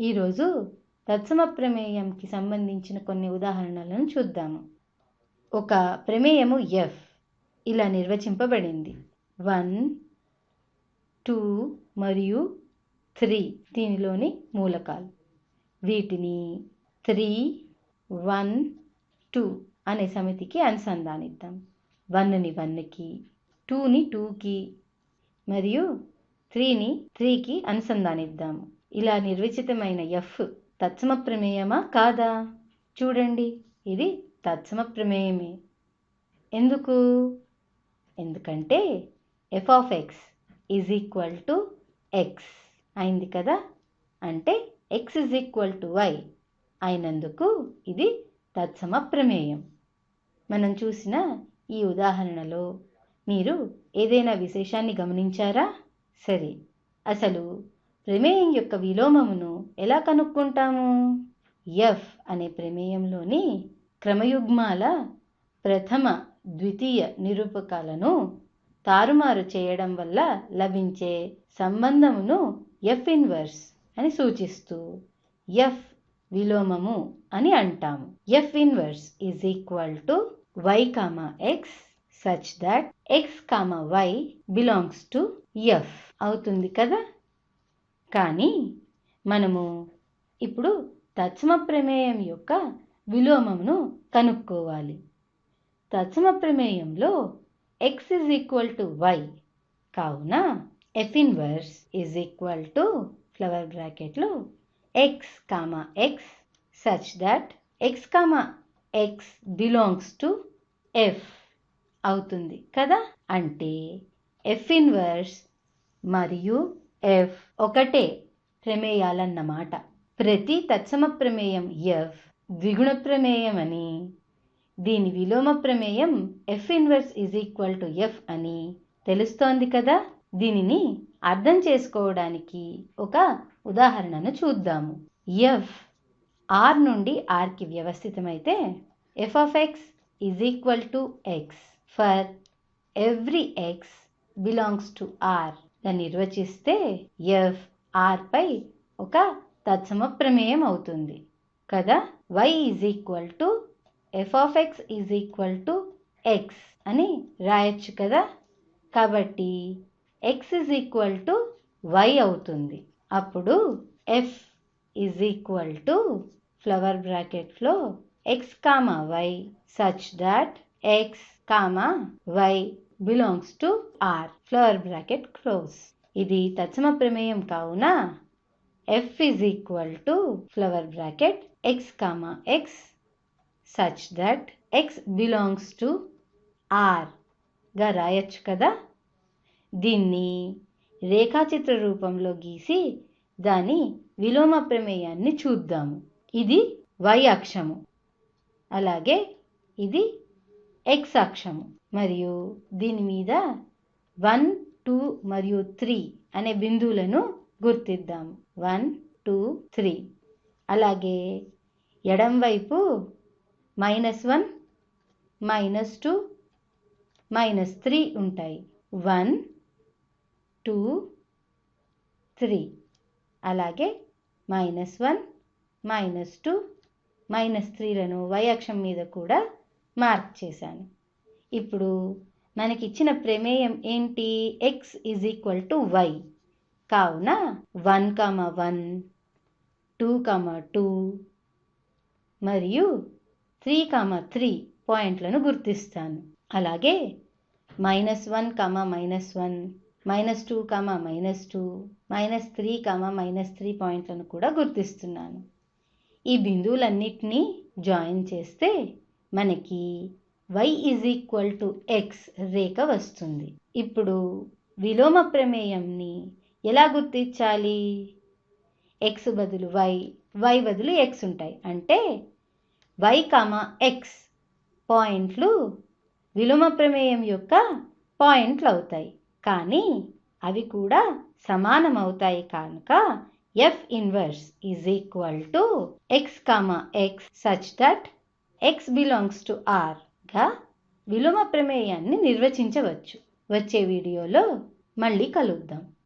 ఈరోజు తత్సమ ప్రమేయంకి సంబంధించిన కొన్ని ఉదాహరణలను చూద్దాము. ఒక ప్రమేయము ఎఫ్. ఇలా నిర్వచింపబడింది. వన్ టూ మరియు త్రీ దీనిలోని మూలకాలు. వీటిని త్రీ వన్ టూ అనే సమితికి అనుసంధానిద్దాం. వన్ని వన్కి టూని టూకి మరియు త్రీని త్రీకి అనుసంధానిద్దాము. ఇలా నిర్వచితమైన ఎఫ్ తత్సమ ప్రమేయమా కాదా? చూడండి ఇది తత్సమ ప్రమేయమే. ఎందుకు? ఎందుకంటే F of X is equal to X అయింది కదా? అంటే X is equal to Y అయినందుకు ఇది తత్సమ ప్రమేయం. మనం చూసిన ఈ ఉదాహరణలో మీరు ఏదైనా విశేషాన్ని గమనించారా? సరే అసలు ప్రమేయం యొక్క విలోమమును ఎలా కనుక్కుంటాము? ఎఫ్ అనే ప్రమేయంలోని క్రమయుగ్మాల ప్రథమ ద్వితీయ నిరూపకాలను తారుమారు చేయడం వల్ల లభించే సంబంధమును ఎఫ్ ఇన్వర్స్ అని సూచిస్తూ ఎఫ్ విలోమము అని అంటాము. F inverse is equal to y comma x such that x comma y belongs to f అవుతుంది కదా? కానీ మనము ఇప్పుడు తత్సమ ప్రమేయం యొక్క విలోమమును కనుక్కోవాలి. తత్సమ ప్రమేయంలో x is equal to y కావున f inverse is equal to flower బ్రాకెట్లో x comma x such that x comma x belongs to f అవుతుంది కదా? అంటే ఎఫ్ ఇన్వర్స్ మరియు ఎఫ్ ఒకటే ప్రమేయాలన్నమాట. ప్రతి తత్సమ ప్రమేయం ఎఫ్ ద్విగుణ ప్రమేయం అని దీని విలోమ ప్రమేయం f inverse is equal to f అని తెలుస్తోంది కదా? దీనిని అర్థం చేసుకోవడానికి ఒక ఉదాహరణను చూద్దాము. ఎఫ్ ఆర్ నుండి ఆర్కి వ్యవస్థితమైతే f of x is equal to x for every x belongs to R నిర్వచిస్తే f ఆర్పై ఒక తత్సమ ప్రమేయం అవుతుంది. కదా? Y is equal to f of x is equal to x అని రాయొచ్చు కదా? కాబట్టి x is equal to y అవుతుంది. అప్పుడు f is equal to flower బ్రాకెట్లో x comma y such that x comma y belongs to R flower bracket close ఇది తత్సమ ప్రమేయం కావున f is equal to flower bracket x comma x such that x belongs to ఆర్గా రాయొచ్చు కదా? దీన్ని రేఖాచిత్ర రూపంలో గీసి దాని విలోమ ప్రమేయాన్ని చూద్దాము. ఇది వై అక్షము. అలాగే ఇది ఎక్స్ అక్షము. మరియు దీని మీద వన్ టూ మరియు త్రీ అనే బిందువులను గుర్తిద్దాం. One two three. అలాగే ఎడం వైపు minus one minus two minus three ఉంటాయి. One two three. అలాగే minus one minus two minus త్రీలను why అక్షం మీద కూడా మార్క్ చేశాను. ఇప్పుడు మనకి ఇచ్చిన ప్రమేయం ఏంటి? X is equal to y కావున one comma one two comma two మరియు త్రీ కామ త్రీ పాయింట్లను గుర్తిస్తాను. అలాగే minus one comma minus one minus two comma minus two minus three comma minus three పాయింట్లను కూడా గుర్తిస్తున్నాను. ఈ బిందువులన్నిటినీ జాయిన్ చేస్తే మనకి y is equal to x రేఖ వస్తుంది. ఇప్పుడు విలోమ ప్రమేయంని ఎలా గుర్తించాలి? ఎక్స్ బదులు వై వై బదులు ఎక్స్ ఉంటాయి. అంటే వై కామా ఎక్స్ పాయింట్లు విలోమ ప్రమేయం యొక్క పాయింట్లు అవుతాయి. కానీ అవి కూడా సమానం అవుతాయి కనుక f inverse is equal to x comma x such that x belongs to R ఇంకా విలోమ ప్రమేయాన్ని నిర్వచించవచ్చు. వచ్చే వీడియోలో మళ్ళీ కలుద్దాం.